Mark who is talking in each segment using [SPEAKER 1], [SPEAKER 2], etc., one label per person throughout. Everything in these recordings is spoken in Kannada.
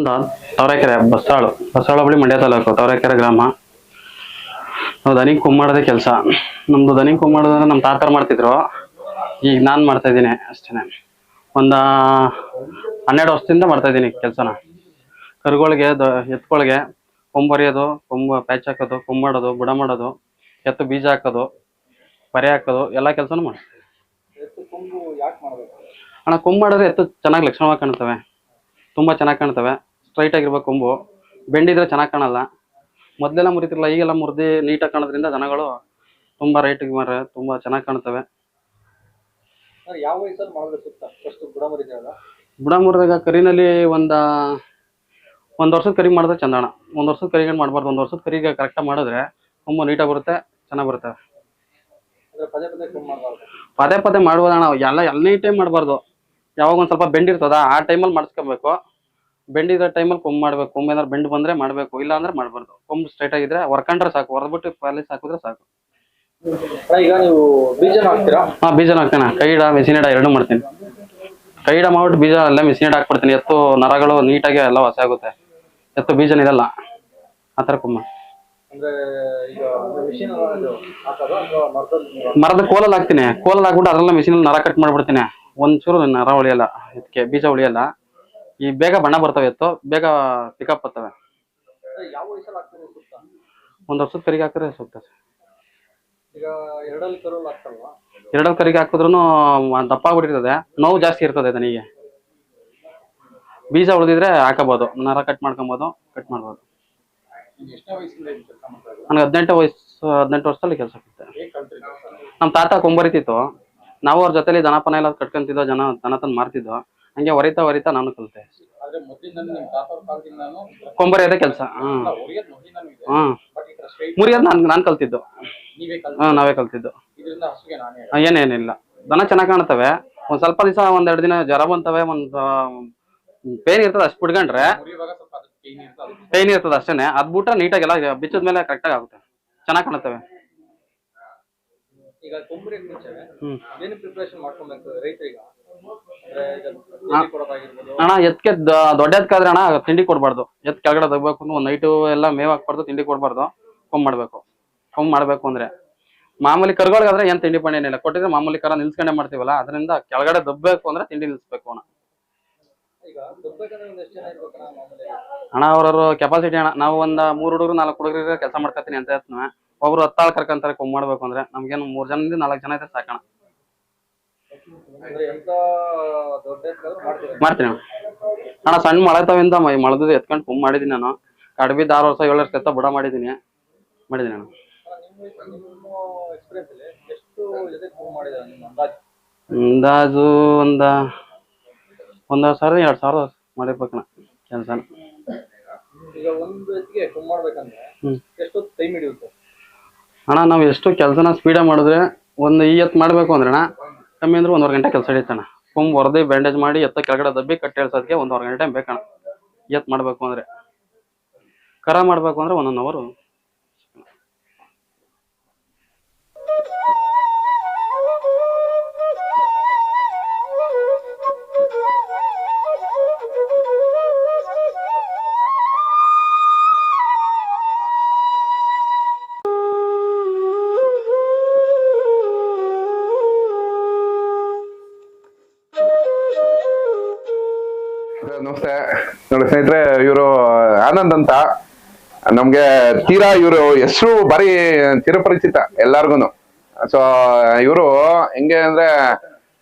[SPEAKER 1] ಆನಂದ ತವರೆಕೆರೆ, ಬಸ್ಸಾಳು. ಬಸ್ಸಾಳು ಬಳಿ ಮಂಡ್ಯ ತಾಲೂಕು, ತವರೆಕೆರೆ ಗ್ರಾಮ. ನಾವು ದನಿ ಕುಮ್ಮಾಡೋದೇ ಕೆಲಸ. ನಮ್ದು ದನಿ ಕುಮ್ಮಾಡೋದಂದ್ರೆ ನಮ್ಮ ತಾತರು ಮಾಡ್ತಿದ್ರು. ಈಗ ನಾನು ಮಾಡ್ತಾ ಇದ್ದೀನಿ ಅಷ್ಟೇ ಒಂದು ಹನ್ನೆರಡು ವರ್ಷದಿಂದ ಮಾಡ್ತಾ ಇದ್ದೀನಿ ಕೆಲಸನ. ಕರುಗಳಿಗೆ ದ ಎತ್ತುಗಳಿಗೆ ಕೊಂಬರಿಯೋದು ಕೊಂಬ, ಪ್ಯಾಚ್ ಹಾಕೋದು ಕೊಂಬಾಡೋದು ಬುಡ ಮಾಡೋದು, ಎತ್ತು ಬೀಜ ಹಾಕೋದು ಪರೆ ಹಾಕೋದು, ಎಲ್ಲ ಕೆಲಸನೂ
[SPEAKER 2] ಮಾಡ್ತೀವಿ
[SPEAKER 1] ಅಣ್ಣ ಕೊಂಬು ಮಾಡಿದ್ರೆ ಎತ್ತು ಚೆನ್ನಾಗಿ ಲಕ್ಷಣವಾಗಿ ಕಾಣ್ತವೆ ತುಂಬ ಚೆನ್ನಾಗಿ ಕಾಣ್ತವೆ ಸ್ಟ್ರೈಟ್ ಆಗಿರ್ಬೇಕು ಕೊಂಬು. ಬೆಂಡಿದ್ರೆ ಚೆನ್ನಾಗಿ ಕಾಣಲ್ಲ. ಮೊದಲೆಲ್ಲ ಮುರಿತಿರಲ್ಲ ಈಗೆಲ್ಲ ಮುರಿದು ನೀಟಾಗಿ ಕಾಣೋದ್ರಿಂದ ದನಗಳು ತುಂಬ ರೈಟಿಗೆ ಮಾರ ತುಂಬ ಚೆನ್ನಾಗಿ ಕಾಣ್ತವೆ.
[SPEAKER 2] ಯಾವ ವಯಸ್ಸಲ್ಲಿ ಮಾಡಿದ್ರೆ ಸೂಕ್ತ? ಫಸ್ಟ್ ಬುಡ
[SPEAKER 1] ಮುರಿದಾಗ ಕರಿನಲ್ಲಿ ಒಂದು ಒಂದು ವರ್ಷದ ಕರಿ ಮಾಡಿದ್ರೆ ಚಂದಣ. ಒಂದು ವರ್ಷದ ಕರಿಗೆ ಮಾಡಬಾರ್ದು. ಒಂದು ವರ್ಷದ ಕರಿಗೆ ಕರೆಕ್ಟ್ ಮಾಡಿದ್ರೆ ತುಂಬ ನೀಟಾಗಿ ಬರುತ್ತೆ ಚೆನ್ನಾಗಿ ಬರುತ್ತೆ.
[SPEAKER 2] ಪದೇ ಪದೇ
[SPEAKER 1] ಪದೇ ಪದೇ ಮಾಡ್ಬೋದು ಅಣ್ಣ ಎಲ್ಲ ಎಲ್ಲಿ ಟೈಮ್ ಮಾಡಬಾರ್ದು. ಯಾವಾಗ ಒಂದು ಸ್ವಲ್ಪ ಬೆಂಡ್ ಇರ್ತದ ಆ ಟೈಮಲ್ಲಿ ಮಾಡಿಸ್ಕೋಬೇಕು. ಬೆಂಡಿರೋ ಟೈಮಲ್ಲಿ ಕೊಂಬ್ ಮಾಡ್ಬೇಕು. ಕೊಂಬ್ ಏನಾದ್ರು ಬೆಂಡ್ ಬಂದ್ರೆ ಮಾಡಬೇಕು. ಇಲ್ಲ ಅಂದ್ರೆ ಮಾಡಬಾರ್ದು. ಕೊಂಬ್ ಸ್ಟ್ರೈಟ್ ಆಗಿದ್ರೆ ಹೊರ್ಕೊಂಡ್ರೆ ಸಾಕು. ಹೊರದ್ಬಿಟ್ಟು ಪಾಲಿಸ್ ಹಾಕಿದ್ರೆ ಸಾಕು.
[SPEAKER 2] ಹಾ ಈಗ ನೀವು ಬೀಜನ ಹಾಕ್ತೀರಾ?
[SPEAKER 1] ಹಾ ಬೀಜನ ಹಾಕ್ತೇನೆ ಕೈಡ ಮಿಸಿನಿಡ ಎರಡೂ ಮಾಡ್ತೀನಿ. ಕೈಡ ಮಾಡ್ಬಿಟ್ಟು ಬೀಜ ಎಲ್ಲ ಮಿಸಿನಿಡ ಹಾಕ್ಬಿಡ್ತೀನಿ. ಎತ್ತು ನರಗಳು ನೀಟಾಗಿ ಎಲ್ಲ ಹೊಸ ಆಗುತ್ತೆ. ಎತ್ತು ಬೀಜನ ಇದೆಲ್ಲ ಆ ಥರ ಕೊಂಬು ಮರದ ಕೋಲಲ್ಲಿ ಹಾಕ್ತೀನಿ. ಕೋಲಲ್ಲಿ ಹಾಕ್ಬಿಟ್ಟು ಅದ್ರಲ್ಲ ಮಿಷಿನಲ್ಲಿ ನರ ಕಟ್ ಮಾಡ್ಬಿಡ್ತೀನಿ. ಒಂಚೂರು ನರ ಉಳಿಯಲ್ಲ. ಇದಕ್ಕೆ ಬೀಜ ಉಳಿಯಲ್ಲ. ಈ ಬೇಗ ಬಣ್ಣ ಬರ್ತವೆ ಎತ್ತು ಬೇಗ ಪಿಕಪ್ ಬರ್ತವೆ.
[SPEAKER 2] ಯಾವ ವಯಸ್ಸಲ್ಲಿ ಹಾಕ್ತೀರಿ ಸೂಕ್ತ
[SPEAKER 1] ಒಂದು ವರ್ಷದ ಕರಿಗೆ ಹಾಕಿದ್ರೆ ಸೂಕ್ತ ಸರ್.
[SPEAKER 2] ಈಗ ಎರಡಲ್ಲಿ
[SPEAKER 1] ಎರಡಲ್ಲಿ ಕರಿಗೆ ಹಾಕಿದ್ರು ದಪ್ಪ ಆಗ್ಬಿಟ್ಟಿರ್ತದೆ ನೋವು ಜಾಸ್ತಿ ಇರ್ತದೆ ನನಗೆ ಬೀಜ ಉಳಿದಿದ್ರೆ ಹಾಕಬಹುದು ನರ ಕಟ್ ಮಾಡ್ಕೊಬೋದು ಕಟ್ ಮಾಡ್ಬೋದು.
[SPEAKER 2] ನೀವು ಎಷ್ಟನೇ ವಯಸ್ಸಿಂದ ಇದು ಕೆಲಸ ಮಾಡ್ತಾ ಇದ್ದೀರಾ?
[SPEAKER 1] ನನಗೆ ಹದಿನೆಂಟು ವಯಸ್ಸು ಹದಿನೆಂಟು ವರ್ಷದಲ್ಲಿ ಕೆಲಸ ಸಿಗ್ತದೆ
[SPEAKER 2] ಹೇಗೆ ಕಲ್ತ್ರಿ ಕೆಲಸ
[SPEAKER 1] ನಮ್ಮ ತಾತ ಕೊಂಬರಿತಿತ್ತು. ನಾವು ಅವ್ರ ಜೊತೆಲಿ ದನಪನ ಎಲ್ಲ ಕಟ್ಕೊಂತಿದ್ದೋ ಜನ ದನ ತಂದು ಮಾರ್ತಿದ್ದೋ ಹಂಗೆ ಹೊರಿತಾ ಹೊರಿತಾ ನಾನು ಕಲಿತೆ.
[SPEAKER 2] ಅದೇ
[SPEAKER 1] ಕೊಂಬರಿಯೋದೇ ಕೆಲಸ
[SPEAKER 2] ಸ್ಟ್ರೈಟ್
[SPEAKER 1] ಮುರಿಯೋದು ನಾನು ನಾನು ಕಲ್ತಿದ್ದು. ಹಾಂ ನಾವೇ ಕಲ್ತಿದ್ದು. ಏನೇನಿಲ್ಲ. ದನ ಚೆನ್ನಾಗಿ ಕಾಣ್ತವೆ. ಒಂದ್ ಸ್ವಲ್ಪ ದಿವಸ ಒಂದೆರಡು ದಿನ ಜ್ವರ ಬಂತವೆ ಒಂದು ಪೇನ್ ಇರ್ತದೆ ಅಷ್ಟು ಬಿಡ್ಕೊಂಡ್ರೆ
[SPEAKER 2] ಪೇನ್
[SPEAKER 1] ಇರ್ತದೆ ಅಷ್ಟೇನೆ. ಅದ್ ಬಿಟ್ರೆ ನೀಟಾಗೆಲ್ಲ ಬಿಚ್ಚದ ಮೇಲೆ ಕರೆಕ್ಟಾಗಿ ಆಗುತ್ತೆ. ಚೆನ್ನಾಗಿ ಕಾಣುತ್ತವೆ
[SPEAKER 2] ಈಗ
[SPEAKER 1] ಹ್ಮ್.
[SPEAKER 2] ಏನು ಪ್ರಿಪರೇಷನ್ ಮಾಡ್ಕೊಬೇಕು ರೈತರಿಗೆ?
[SPEAKER 1] ಅಣ್ಣ ಎತ್ಕೆ ದೊಡ್ಡ ಎತ್ಕಾದ್ರೆ ಅಣ್ಣ, ತಿಂಡಿ ಕೊಡಬಾರ್ದು. ಎತ್ ಕೆಳಗಡೆ ತಗಬೇಕು ಒಂದು ನೈಟು ಎಲ್ಲ ಮೇವ್ ಹಾಕ್ಬಾರ್ದು, ತಿಂಡಿ ಕೊಡಬಾರ್ದು. ಕೊಂಬ್ ಮಾಡಬೇಕು. ಕೊಂಬ್ ಮಾಡಬೇಕು ಅಂದ್ರೆ. ಮಾಮೂಲಿ ಕರ್ಗಳಿಗಾದ್ರೆ ಏನ್ ತಿಂಡಿ ಪಂಡಿ ಏನಿಲ್ಲ. ಕೊಟ್ಟಿದ್ರೆ ಮಾಮೂಲಿ ಕರ ನಿಲ್ಸ್ಕೊಂಡೆ ಮಾಡ್ತೀವಲ್ಲ, ಅದರಿಂದ ಕೆಳಗಡೆ ದಬ್ಬಬೇಕು ಅಂದ್ರೆ ತಿಂಡಿ ನಿಲ್ಸ್ಬೇಕು ಅಣ್ಣ.
[SPEAKER 2] ಜನ
[SPEAKER 1] ಅಣ್ಣ, ಅವ್ರವ್ರ ಕೆಪಾಸಿಟಿ ಅಣ್ಣ. ನಾವು ಒಂದ್ ಮೂರು ಹುಡುಗರು, ನಾಲ್ಕು ಹುಡುಗರಿಗೆ ಕೆಲಸ ಮಾಡ್ಕೊತೀನಿ ಅಂತ ಹೇಳ್ತೀನಿ. ಒಬ್ರು ಹತ್ತಾಳು ಕರ್ಕೊಂತಾರೆ ಕೊಂಬ್ ಮಾಡ್ಬೇಕು ಅಂದ್ರೆ. ನಮ್ಗೇನು ಮೂರ್ ಜನದಿಂದ ನಾಲ್ಕು ಜನ ಇದ್ರೆ ಸಾಕಣ
[SPEAKER 2] ಅಂದ್ರೆ ಎಂತ ದೊಡ್ಡ ಎತ್ತಾದ್ರೂ ಮಾಡ್ತೀರಾ
[SPEAKER 1] ಮಾಡ್ತೀನಿ ಅಣ್ಣ. ಸಣ್ಣ ಮಳೆ ತಾವಿಂದ ಮಳದ ಎತ್ಕೊಂಡು ಫುಮ್ ಮಾಡಿದೀನಿ ನಾನು. ಕಡಿಮೆ ಆರು ವರ್ಷ ಏಳು ವರ್ಷ ಎತ್ತ ಬುಡ ಮಾಡಿದೀನಿ. ಮಾಡಿದೀನಿ ಅಣ್ಣ.
[SPEAKER 2] ಅಂದಾಜು?
[SPEAKER 1] ಒಂದ ಒಂದ್ ಸಾವಿರ ಎರಡ್ ಸಾವಿರ ಮಾಡಿರ್ಬೇಕಣ್ಣ ಕೆಲಸ
[SPEAKER 2] ಈಗ ಒಂದು ಎತ್ತಿಗೆ ಫೋನ್ ಮಾಡ್ಬೇಕಂದ್ರೆ
[SPEAKER 1] ಹ್ಮ್.
[SPEAKER 2] ಎಷ್ಟೊತ್ತು ಟೈಮ್ ಹಿಡಿಯುತ್ತೆ?
[SPEAKER 1] ಅಣ್ಣ ನಾವು ಎಷ್ಟು ಕೆಲಸನ ಸ್ಪೀಡಾಗಿ ಮಾಡಿದ್ರೆ ಒಂದು ಈ ಎತ್ತು ಮಾಡಬೇಕು ಅಂದ್ರೆ ಅಣ್ಣ ಕಮ್ಮಿ ಅಂದ್ರೆ ಒಂದೂವರೆ ಗಂಟೆ ಕೆಲಸ ಹಿಡಿತಾನ. ಕೊಂಬ್ ಹೊರದೇ ಬ್ಯಾಂಡೇಜ್ ಮಾಡಿ ಎತ್ತ ಕೆಳಗಡೆ ದಬ್ಬಿ ಕಟ್ಟಿ ಇಳ್ಸೋದಕ್ಕೆ ಒಂದೂವರೆ ಗಂಟೆ ಬೇಕಣ. ಎತ್ ಮಾಡಬೇಕು ಅಂದ್ರೆ. ಕರ ಮಾಡ್ಬೇಕು ಅಂದ್ರೆ ಒಂದೊಂದು ಅವರು
[SPEAKER 3] ನಮಸ್ತೆ. ನೋಡಿ ಸ್ನೇಹಿತರೆ, ಇವರು ಆನಂದ್ ಅಂತ. ನಮ್ಗೆ ತೀರಾ ಇವರು ಹೆಸರು ಬಾರಿ ಚಿರಪರಿಚಿತ ಎಲ್ಲಾರ್ಗುನು. ಸೊ ಇವರು ಹೆಂಗೆ ಅಂದ್ರೆ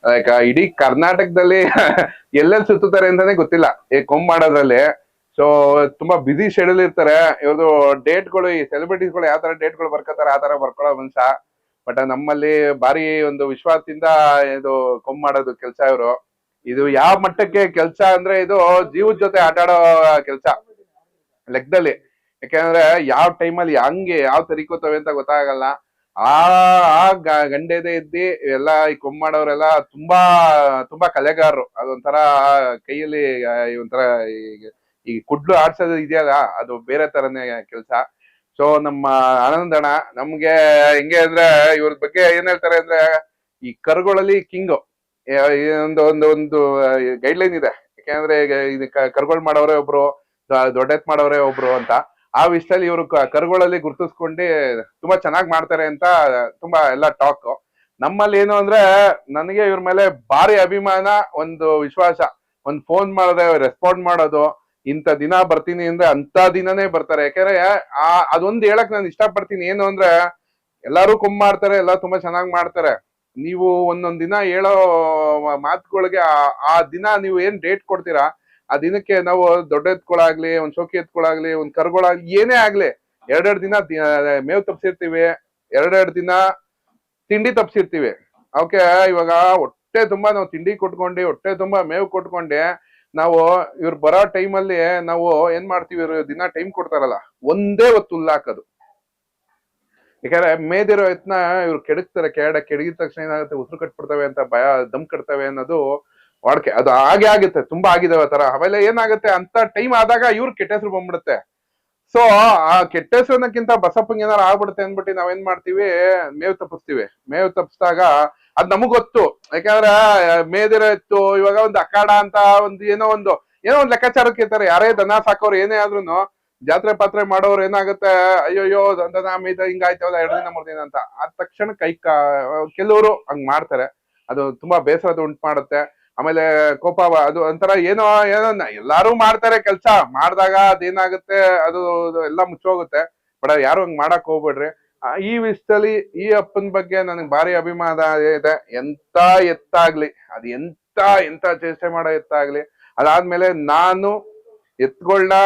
[SPEAKER 3] ಲೈಕ್ ಇಡೀ ಕರ್ನಾಟಕದಲ್ಲಿ ಎಲ್ಲೆಲ್ಲಿ ಸುತ್ತುತ್ತಾರೆ ಅಂತಾನೆ ಗೊತ್ತಿಲ್ಲ. ಈ ಕೊಂಬ್ ಮಾಡೋದ್ರಲ್ಲಿ. ಸೊ ತುಂಬಾ ಬ್ಯುಸಿ ಶೆಡ್ಯೂಲ್ ಇರ್ತಾರೆ. ಇವ್ರದ್ದು ಡೇಟ್ಗಳು ಈ ಸೆಲೆಬ್ರಿಟೀಸ್ಗಳು ಯಾವ ತರ ಡೇಟ್ಗಳು ಬರ್ಕೋತಾರೆ ಆ ತರ ಬರ್ಕೊಳ್ಳೋ ಮನುಷ್ಯ. ಬಟ್ ನಮ್ಮಲ್ಲಿ ಬಾರಿ ಒಂದು ವಿಶ್ವಾಸದಿಂದ ಇದು ಕೊಂಬ್ ಮಾಡೋದು ಕೆಲಸ ಇವರು. ಇದು ಯಾವ ಮಟ್ಟಕ್ಕೆ ಕೆಲಸ ಅಂದ್ರೆ ಇದು ಜೀವದ ಜೊತೆ ಆಟ ಆಡೋ ಕೆಲಸ. ಲೆಕ್ಕದಲ್ಲಿ ಯಾಕೆಂದ್ರೆ ಯಾವ ಟೈಮಲ್ಲಿ ಹಂಗೆ ಯಾವ ತರಿಕೋತವೆ ಅಂತ ಗೊತ್ತಾಗಲ್ಲ. ಆ ಆ ಇದ್ದಿ ಎಲ್ಲ ಈ ಕೊಮ್ಮಾಡೋರೆಲ್ಲ ತುಂಬಾ ತುಂಬಾ ಕಲೆಗಾರರು. ಅದೊಂಥರ ಕೈಯಲ್ಲಿ ಒಂಥರ ಈ- ಕುಡ್ಲು ಆಡ್ಸೋದು ಇದೆಯಲ್ಲ, ಅದು ಬೇರೆ ತರನೇ ಕೆಲಸ. ಸೊ ನಮ್ಮ ಆನಂದಣ್ಣ ನಮ್ಗೆ ಹೆಂಗೆ ಅಂದ್ರೆ ಇವ್ರ ಬಗ್ಗೆ ಏನ್ ಹೇಳ್ತಾರೆ ಅಂದ್ರೆ ಈ ಕರುಗಳಲ್ಲಿ ಕಿಂಗು. ಒಂದು ಒಂದು ಒಂದು ಗೈಡ್ಲೈನ್ ಇದೆ. ಯಾಕೆಂದ್ರೆ ಇದು ಕರ್ಗೋಳ್ ಮಾಡೋರೇ ಒಬ್ರು ದೊಡ್ಡೆತ್ ಮಾಡವ್ರೆ ಒಬ್ರು ಅಂತ. ಆ ವಿಷಯದಲ್ಲಿ ಇವರು ಕರ್ಗೋಳಲ್ಲಿ ಗುರುತಿಸ್ಕೊಂಡು ತುಂಬಾ ಚೆನ್ನಾಗಿ ಮಾಡ್ತಾರೆ ಅಂತ ತುಂಬಾ ಎಲ್ಲ ಟಾಕ್ ನಮ್ಮಲ್ಲಿ ಏನು ಅಂದ್ರೆ ನನಗೆ ಇವ್ರ ಮೇಲೆ ಭಾರಿ ಅಭಿಮಾನ, ಒಂದು ವಿಶ್ವಾಸ. ಒಂದು ಫೋನ್ ಮಾಡಿದ್ರೆ ರೆಸ್ಪಾಂಡ್ ಮಾಡೋದು, ಇಂಥ ದಿನ ಬರ್ತೀನಿ ಅಂದ್ರೆ ಅಂತ ದಿನನೇ ಬರ್ತಾರೆ. ಯಾಕಂದ್ರೆ, ಆ, ಅದೊಂದು ಹೇಳಕ್ ನಾನು ಇಷ್ಟಪಡ್ತೀನಿ. ಏನು ಅಂದ್ರೆ, ಎಲ್ಲಾರು ಕುಮ್ ಮಾಡ್ತಾರೆ, ಎಲ್ಲ ತುಂಬಾ ಚೆನ್ನಾಗಿ ಮಾಡ್ತಾರೆ. ನೀವು ಒಂದೊಂದ್ ದಿನ ಹೇಳೋ ಮಾತುಗಳಿಗೆ ಆ- ದಿನ ನೀವು ಏನ್ ಡೇಟ್ ಕೊಡ್ತೀರಾ? ಆ ದಿನಕ್ಕೆ ನಾವು ದೊಡ್ಡ ಎತ್ಕೊಳಾಗ್ಲಿ ಒಂದ್ ಶೋಕಿ ಎತ್ಕೊಳಾಗ್ಲಿ ಒಂದ್ ಕರ್ಗೊಳಾಗ್ಲಿ, ಏನೇ ಆಗ್ಲಿ, ಎರಡೆರಡು ದಿನ ಮೇವು ತಪ್ಸಿರ್ತೀವಿ, ಎರಡೆರಡು ದಿನ ತಿಂಡಿ ತಪ್ಸಿರ್ತೀವಿ. ಅವಕ್ಕೆ ಇವಾಗ ಹೊಟ್ಟೆ ತುಂಬಾ ನಾವು ತಿಂಡಿ ಕೊಟ್ಕೊಂಡು, ಹೊಟ್ಟೆ ತುಂಬಾ ಮೇವು ಕೊಟ್ಕೊಂಡೆ, ನಾವು ಇವ್ರು ಬರೋ ಟೈಮಲ್ಲಿ ನಾವು ಏನ್ ಮಾಡ್ತೀವಿ, ಇವ್ರು ದಿನ ಟೈಮ್ ಕೊಡ್ತಾರಲ್ಲ, ಒಂದೇ ಹೊತ್ತು ಹುಲ್ಲು ಹಾಕೋದು. ಯಾಕಂದ್ರೆ ಮೇದಿರೋ ಯತ್ನ ಇವ್ರು ಕೆಡಕ್ತಾರೆ ಕೆಡ, ಕೆಡಗಿದ ತಕ್ಷಣ ಏನಾಗುತ್ತೆ, ಉಸಿರು ಕಟ್ಬಿಡ್ತವೆ ಅಂತ ಭಯ, ದಮ್ ಕಟ್ತವೆ ಅನ್ನೋದು ವಾಡ್ಕೆ. ಅದು ಹಾಗೆ ಆಗುತ್ತೆ, ತುಂಬಾ ಆಗಿದಾವೆ ತರ ಆಮೇಲೆ ಏನಾಗುತ್ತೆ, ಅಂತ ಟೈಮ್ ಆದಾಗ ಇವ್ರು ಕೆಟ್ಟ ಹೆಸರು ಬಂದ್ಬಿಡುತ್ತೆ. ಸೊ ಆ ಕೆಟ್ಟ ಹೆಸರನ್ನಕ್ಕಿಂತ ಬಸಪ್ಪಂಗೆ ಏನಾರು ಆಗ್ಬಿಡುತ್ತೆ ಅಂದ್ಬಿಟ್ಟು ನಾವೇನ್ ಮಾಡ್ತೀವಿ, ಮೇವು ತಪ್ಪಿಸ್ತೀವಿ. ಮೇವು ತಪ್ಪಿಸಿದಾಗ ಅದ್ ನಮಗ್ ಗೊತ್ತು. ಯಾಕಂದ್ರೆ, ಮೇದಿರ ಇತ್ತು ಇವಾಗ ಒಂದು ಅಖಾಡ ಅಂತ ಒಂದು ಏನೋ ಒಂದು ಏನೋ ಒಂದು ಲೆಕ್ಕಾಚಾರಕ್ಕೆ ಇರ್ತಾರೆ. ಯಾರೇ ದನ ಸಾಕೋರು ಏನೇ ಆದ್ರೂನು ಜಾತ್ರೆ ಪಾತ್ರೆ ಮಾಡೋರು ಏನಾಗುತ್ತೆ? ಅಯ್ಯೋಯ್ಯೋ ಮೇಯ್ದ ಹಿಂಗಾಯ್ತವಲ್ಲ ಎರಡು ದಿನ ಮೂರು ದಿನ ಅಂತ. ಆದ ತಕ್ಷಣ ಕೈ ಕಾ, ಕೆಲವರು ಹಂಗ್ ಮಾಡ್ತಾರೆ. ಅದು ತುಂಬಾ ಬೇಸರದ ಉಂಟು ಮಾಡುತ್ತೆ. ಆಮೇಲೆ ಕೋಪ ಅದು ಒಂಥರ ಏನೋ ಏನೋ ಎಲ್ಲಾರು ಮಾಡ್ತಾರೆ ಕೆಲ್ಸ. ಮಾಡಿದಾಗ ಅದೇನಾಗುತ್ತೆ, ಅದು ಎಲ್ಲ ಮುಚ್ಚೋಗುತ್ತೆ. ಬಟ್ ಯಾರು ಹಂಗ್ ಮಾಡಕ್ ಹೋಗ್ಬೇಡ್ರಿ. ಈ ವಿಷಯದಲ್ಲಿ ಈ ಅಪ್ಪನ ಬಗ್ಗೆ ನನಗೆ ಭಾರಿ ಅಭಿಮಾನ ಇದೆ. ಎಂತ ಎತ್ತಾಗ್ಲಿ, ಅದ್ ಎಂತ ಎಂತ ಚೇಷ್ಟೆ ಮಾಡೋ ಎತ್ತಾಗ್ಲಿ. ಅದಾದ್ಮೇಲೆ ನಾನು ಎತ್ಗಳನ್ನ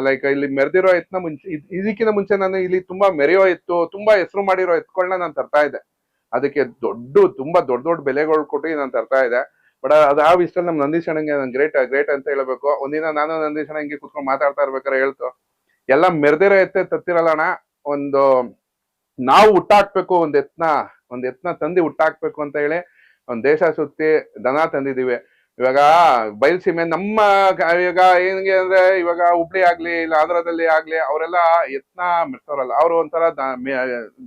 [SPEAKER 3] ಲೈಕ್ ಇಲ್ಲಿ ಮೆರೆದಿರೋ ಎತ್ನ ಮುಂಚೆ, ಇದ್- ಇದಕ್ಕಿಂತ ಮುಂಚೆ ನಾನು ಇಲ್ಲಿ ತುಂಬಾ ಮೆರೆಯೋ ಎತ್ತು ತುಂಬಾ ಹೆಸರು ಮಾಡಿರೋ ಎತ್ಗಳನ್ನ ನಾನು ತರ್ತಾ ಇದ್ದೆ. ಅದಕ್ಕೆ ದೊಡ್ಡ, ತುಂಬಾ ದೊಡ್ಡ ದೊಡ್ಡ ಬೆಲೆಗಳು ಕೊಟ್ಟು ನಾನು ತರ್ತಾ ಇದ್ದೆ. ಬಟ್ ಅದು ಆ ವಿಷಯದಲ್ಲಿ ನಮ್ಮ ನಂದೀಶ್ ಅಣ್ಣಂಗೆ ನಾನು ಗ್ರೇಟ್ ಗ್ರೇಟ್ ಅಂತ ಹೇಳಬೇಕು. ಒಂದಿನ ನಾನು ನಂದೀಶ್ ಅಣ್ಣ ಹಿಂಗೆ ಕುತ್ಕೊಂಡು ಮಾತಾಡ್ತಾ ಇರ್ಬೇಕಾರೆ ಹೇಳ್ತು, ಎಲ್ಲ ಮೆರೆದಿರೋ ಎತ್ತೆ ತತ್ತಿರಲ್ಲ ಅಣ್ಣ, ಒಂದು ನಾವು ಹುಟ್ಟಾಕ್ಬೇಕು, ಒಂದ್ ಎತ್ನ ಒಂದ್ ಎತ್ನ ತಂದು ಹುಟ್ಟಾಕ್ಬೇಕು ಅಂತ ಹೇಳಿ, ಒಂದ್ ದೇಶ ಸುತ್ತಿ ದನ ತಂದಿದೀವಿ ಇವಾಗ ಬಯಲ್ಸೀಮೆ ನಮ್ಮ ಇವಾಗ ಏನಿಗೆ ಅಂದ್ರೆ ಇವಾಗ ಹುಬ್ಳಿ ಆಗ್ಲಿ, ಇಲ್ಲ ಆಂಧ್ರದಲ್ಲಿ ಆಗ್ಲಿ, ಅವರೆಲ್ಲ ಯತ್ನ ಮೆರ್ಸೋರಲ್ಲ ಅವರು ಒಂಥರ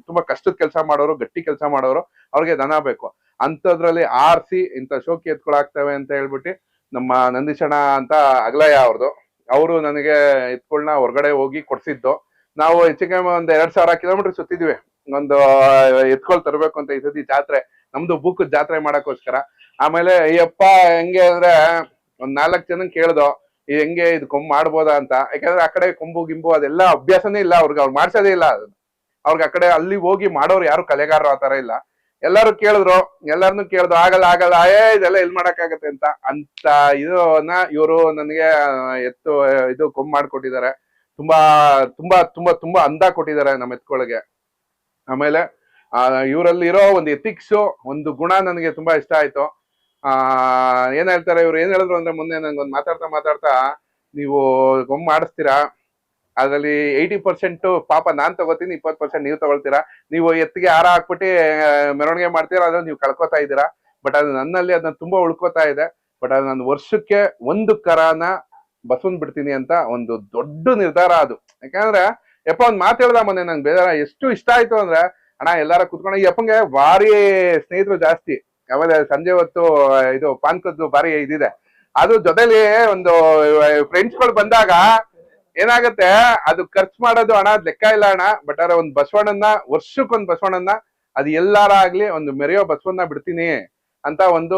[SPEAKER 3] ತುಂಬಾ ಕಷ್ಟದ ಕೆಲಸ ಮಾಡೋರು, ಗಟ್ಟಿ ಕೆಲಸ ಮಾಡೋರು, ಅವ್ರಿಗೆ ದನ ಬೇಕು. ಅಂಥದ್ರಲ್ಲಿ ಆರ್ಸಿ ಇಂಥ ಶೋಕಿ ಎತ್ಕೊಳಾಗ್ತವೆ ಅಂತ ಹೇಳ್ಬಿಟ್ಟು ನಮ್ಮ ನಂದೀಶಣ ಅಂತ ಅಗ್ಲಯ ಅವ್ರದ್ದು ಅವರು ನನಗೆ ಎತ್ಕೊಳ್ನ ಹೊರಗಡೆ ಹೋಗಿ ಕೊಡ್ಸಿದ್ದು. ನಾವು ಹೆಚ್ಚಿಗೆ ಒಂದ್ ಎರಡ್ ಸಾವಿರ ಕಿಲೋಮೀಟರ್ ಸುತ್ತಿದ್ವಿ. ಒಂದು, ಎತ್ಕೊಳ್ ತರಬೇಕು ಅಂತ ಈ ಸತಿ ಜಾತ್ರೆ. ನಮ್ದು ಬುಕ್ ಜಾತ್ರೆ ಮಾಡಕ್ಕೋಸ್ಕರ. ಆಮೇಲೆ, ಅಯ್ಯಪ್ಪ, ಹೆಂಗೆ ಅಂದ್ರೆ ಒಂದ್ ನಾಲ್ಕ್ ಜನ ಕೇಳ್ದೋ ಇದು ಹೆಂಗೆ ಇದು ಕೊಂಬ್ ಮಾಡ್ಬೋದಾ ಅಂತ. ಯಾಕಂದ್ರೆ ಆ ಕಡೆ ಕೊಂಬು, ಗಿಂಬು ಅದೆಲ್ಲ ಅಭ್ಯಾಸನೇ ಇಲ್ಲ ಅವ್ರಿಗೆ, ಅವ್ರು ಮಾಡ್ಸೋದೇ ಇಲ್ಲ. ಅವ್ರಿಗೆ ಆ ಕಡೆ ಅಲ್ಲಿ ಹೋಗಿ ಮಾಡೋರು ಯಾರು ಕಲೆಗಾರರು ಆತರ ಇಲ್ಲ. ಎಲ್ಲಾರು ಕೇಳಿದ್ರು ಎಲ್ಲಾರನು ಕೇಳಿದ್ರು ಆಗಲ್ಲ ಆಗಲ್ಲ, ಏ, ಇದೆಲ್ಲ ಎಲ್ ಮಾಡಕ್ಕಾಗತ್ತೆ ಅಂತ. ಅಂತ ಇದನ್ನ ಇವರು ನನಗೆ ಎತ್ತು, ಇದು ಕೊಂಬ್ ಮಾಡ್ಕೊಟ್ಟಿದ್ದಾರೆ. ತುಂಬಾ ತುಂಬಾ ತುಂಬಾ ತುಂಬಾ ಅಂದ ಕೊಟ್ಟಿದ್ದಾರೆ ನಮ್ಮ ಎತ್ಕೊಳಗೆ. ಆಮೇಲೆ ಇವರಲ್ಲಿ ಇರೋ ಒಂದು ಎಥಿಕ್ಸು ಒಂದು ಗುಣ ನನಗೆ ತುಂಬಾ ಇಷ್ಟ ಆಯ್ತು. ಆ, ಏನ್ ಹೇಳ್ತಾರೆ ಇವ್ರು? ಏನ್ ಹೇಳಿದ್ರು ಅಂದ್ರೆ ಮೊನ್ನೆ ಒಂದು ಮಾತಾಡ್ತಾ ಮಾತಾಡ್ತಾ, ನೀವು ಗೊಂಬ್ ಮಾಡಿಸ್ತೀರಾ? ಅದರಲ್ಲಿ ಏಯ್ಟಿ ಪರ್ಸೆಂಟ್ ಪಾಪ ನಾನ್ ತಗೋತೀನಿ, ಇಪ್ಪತ್ತು ಪರ್ಸೆಂಟ್ ನೀವು ತಗೊಳ್ತೀರಾ? ನೀವು ಎತ್ತಿಗೆ ಹಾರ ಹಾಕ್ಬಿಟ್ಟು ಮೆರವಣಿಗೆ ಮಾಡ್ತೀರಾ? ಅದ್ರಲ್ಲಿ ನೀವು ಕಳ್ಕೊತಾ ಇದ್ದೀರಾ? ಬಟ್ ಅದು ನನ್ನಲ್ಲಿ ಅದನ್ನ ತುಂಬಾ ಉಳ್ಕೋತಾ ಇದೆ. ಬಟ್ ಅದು ನಾನು ವರ್ಷಕ್ಕೆ ಒಂದು ಕರಾನ ಬಸವನ್ ಬಿಡ್ತೀನಿ ಅಂತ ಒಂದು ದೊಡ್ಡ ನಿರ್ಧಾರ ಅದು. ಯಾಕಂದ್ರೆ, ಯಪ್ಪ ಒಂದ್ ಮಾತು ಹೇಳ್ದ ಮೊನ್ನೆ ನಂಗೆ? ಬೇಜಾರ, ಎಷ್ಟು ಇಷ್ಟ ಆಯ್ತು ಅಂದ್ರೆ ಅಣ್ಣ ಎಲ್ಲಾರ ಕುತ್ಕೊಂಡು ಈ ಅಪ್ಪಂಗೆ ಭಾರಿ ಸ್ನೇಹಿತರು ಜಾಸ್ತಿ. ಆಮೇಲೆ ಸಂಜೆ ಹೊತ್ತು ಇದು ಪಾನ್ಕದ್ದು ಭಾರಿ ಇದಿದೆ. ಅದು ಜೊತೆಲಿ ಒಂದು ಫ್ರೆಂಡ್ಸ್ಗಳು ಬಂದಾಗ ಏನಾಗತ್ತೆ ಅದು ಖರ್ಚು ಮಾಡೋದು ಹಣ ಲೆಕ್ಕ ಇಲ್ಲ ಅಣ್ಣ ಬಟ್ ಆದ್ರೆ ಒಂದು ಬಸವಣ್ಣನ ವರ್ಷಕ್ಕೊಂದ್ ಬಸವಣ್ಣನ ಅದು ಎಲ್ಲಾರ ಆಗ್ಲಿ ಒಂದು ಮೆರೆಯೋ ಬಸವಣ್ಣ ಬಿಡ್ತೀನಿ ಅಂತ ಒಂದು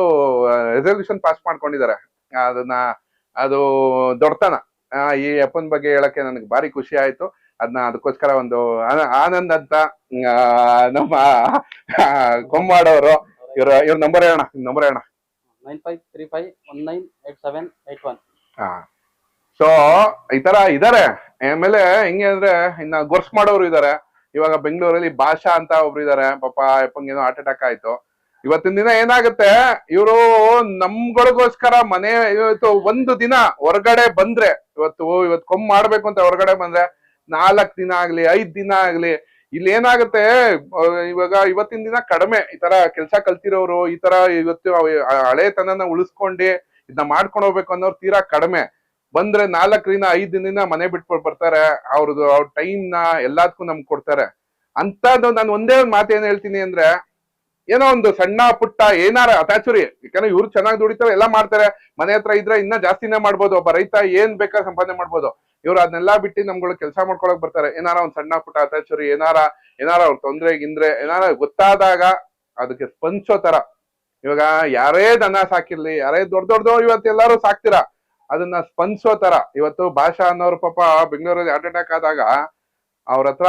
[SPEAKER 3] ರೆಸಲ್ಯೂಷನ್ ಪಾಸ್ ಮಾಡ್ಕೊಂಡಿದ್ದಾರೆ. ಅದನ್ನ ಅದು ದೊಡ್ಡತನ. ಆ, ಈ ಅಪ್ಪನ ಬಗ್ಗೆ ಹೇಳಕ್ಕೆ ನನಗೆ ಭಾರಿ ಖುಷಿ ಆಯ್ತು. ಅದನ್ನ ಅದಕ್ಕೋಸ್ಕರ ಒಂದು ಆನ- ಆನಂದ್ ಅಂತ ನಮ್ಮ ಕೊಂಬಾಡೋರು ಇವ್ರ ಇವ್ರ ನಂಬರ್ ಹೇಳೋಣ ನಂಬರ್ ಹೇಳೋಣ
[SPEAKER 1] nine five three five one nine eight seven eight one.
[SPEAKER 3] ಹಾ. ಸೊ ಈ ತರ ಇದಾರೆ. ಆಮೇಲೆ ಹೆಂಗೆ ಅಂದ್ರೆ ಇನ್ನ ಗೊರ್ಸ್ ಮಾಡೋರು ಇದಾರೆ. ಇವಾಗ ಬೆಂಗಳೂರಲ್ಲಿ ಭಾಷಾ ಅಂತ ಒಬ್ರು ಇದಾರೆ. ಪಾಪ ಅಪ್ಪಂಗೇನೋ ಹಾರ್ಟ್ ಅಟ್ಯಾಕ್ ಆಯ್ತು. ಇವತ್ತಿನ ದಿನ ಏನಾಗುತ್ತೆ? ಇವರು ನಮ್ಗಳಿಗೋಸ್ಕರ ಮನೆ ಇವತ್ತು ಒಂದು ದಿನ ಹೊರಗಡೆ ಬಂದ್ರೆ ಇವತ್ತು ಇವತ್ತು ಕೊಮ್ ಮಾಡ್ಬೇಕು ಅಂತ ಹೊರಗಡೆ ಬಂದ್ರೆ ನಾಲ್ಕ್ ದಿನ ಆಗ್ಲಿ, ಐದ್ ದಿನ ಆಗ್ಲಿ, ಇಲ್ಲಿ ಏನಾಗುತ್ತೆ ಇವಾಗ ಇವತ್ತಿನ ದಿನ ಕಡಿಮೆ. ಈ ತರ ಕೆಲ್ಸ ಕಲ್ತಿರೋರು, ಈ ತರ ಇವತ್ತು ಹಳೆ ತನನ ಉಳಿಸ್ಕೊಂಡು ಇದನ್ನ ಮಾಡ್ಕೊಂಡು ಹೋಗ್ಬೇಕು ಅನ್ನೋರು ತೀರಾ ಕಡಿಮೆ. ಬಂದ್ರೆ ನಾಲ್ಕರಿಂದ ಐದ್ ದಿನ ಮನೆ ಬಿಟ್ಕೊಂಡು ಬರ್ತಾರೆ. ಅವ್ರದ್ದು, ಅವ್ರ ಟೈಮ್ನ ಎಲ್ಲದಕ್ಕೂ ನಮ್ಗೆ ಕೊಡ್ತಾರೆ. ಅಂತದ್ದು ನಾನು ಒಂದೇ ಒಂದು ಮಾತು ಏನ್ ಹೇಳ್ತೀನಿ ಅಂದ್ರೆ ಏನೋ ಒಂದು ಸಣ್ಣ ಪುಟ್ಟ ಏನಾರ ಅಟ್ಯಾಚುರಿ ಯಾಕಂದ್ರೆ ಇವ್ರು ಚೆನ್ನಾಗಿ ದುಡಿತಾರೆ, ಎಲ್ಲ ಮಾಡ್ತಾರೆ. ಮನೆ ಹತ್ರ ಇದ್ರೆ ಇನ್ನ ಜಾಸ್ತಿನೇ ಮಾಡ್ಬೋದು. ಒಬ್ಬ ರೈತ ಏನ್ ಬೇಕಾದ್ರೆ ಸಂಪಾದನೆ ಮಾಡ್ಬೋದು. ಇವ್ರು ಅದನ್ನೆಲ್ಲ ಬಿಟ್ಟು ನಮ್ಗಳು ಕೆಲಸ ಮಾಡ್ಕೊಳಕ್ ಬರ್ತಾರೆ. ಏನಾರ ಒಂದ್ ಸಣ್ಣ ಪುಟ್ಟ ಅಟ್ಯಾಚುರಿ ಏನಾರ ಏನಾರ ಅವ್ರ ತೊಂದ್ರೆ ಗಿಂದ್ರೆ, ಏನಾರ ಗೊತ್ತಾದಾಗ ಅದಕ್ಕೆ ಸ್ಪಂದಿಸೋ ತರ. ಇವಾಗ ಯಾರೇ ದನ ಸಾಕಿರ್ಲಿ, ಯಾರೇ ದೊಡ್ಡ ದೊಡ್ಡದೋ ಇವತ್ತು ಎಲ್ಲಾರು ಸಾಕ್ತೀರಾ? ಅದನ್ನ ಸ್ಪಂದಿಸೋ ತರ. ಇವತ್ತು ಭಾಷಾ ಅನ್ನೋರು ಪಾಪ ಬೆಂಗಳೂರಲ್ಲಿ ಹಾರ್ಟ್ ಅಟ್ಯಾಕ್ ಆದಾಗ ಅವ್ರ ಹತ್ರ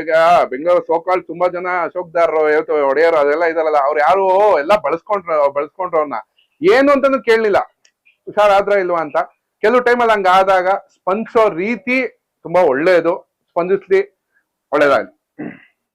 [SPEAKER 3] ಈಗ ಬೆಂಗಳೂರು ಸೋಕಾಲ್ ತುಂಬಾ ಜನ ಅಶೋಕ್ದಾರರು ಒಡೆಯರು, ಅದೆಲ್ಲ ಇದಾರಲ್ಲ, ಅವ್ರು ಯಾರು ಎಲ್ಲ ಬಳಸ್ಕೊಂಡ್ರ ಬಳಸ್ಕೊಂಡ್ರು ಅವ್ರನ್ನ ಏನು ಅಂತಾನು ಕೇಳಲಿಲ್ಲ. ಹುಷಾರಾದ್ರ ಇಲ್ವಾ ಅಂತ. ಕೆಲವು ಟೈಮಲ್ಲಿ ಹಂಗ ಆದಾಗ ಸ್ಪಂದಿಸೋ ರೀತಿ ತುಂಬಾ ಒಳ್ಳೆಯದು. ಸ್ಪಂದಿಸ್ಲಿ, ಒಳ್ಳೇದಾಗ್ಲಿ.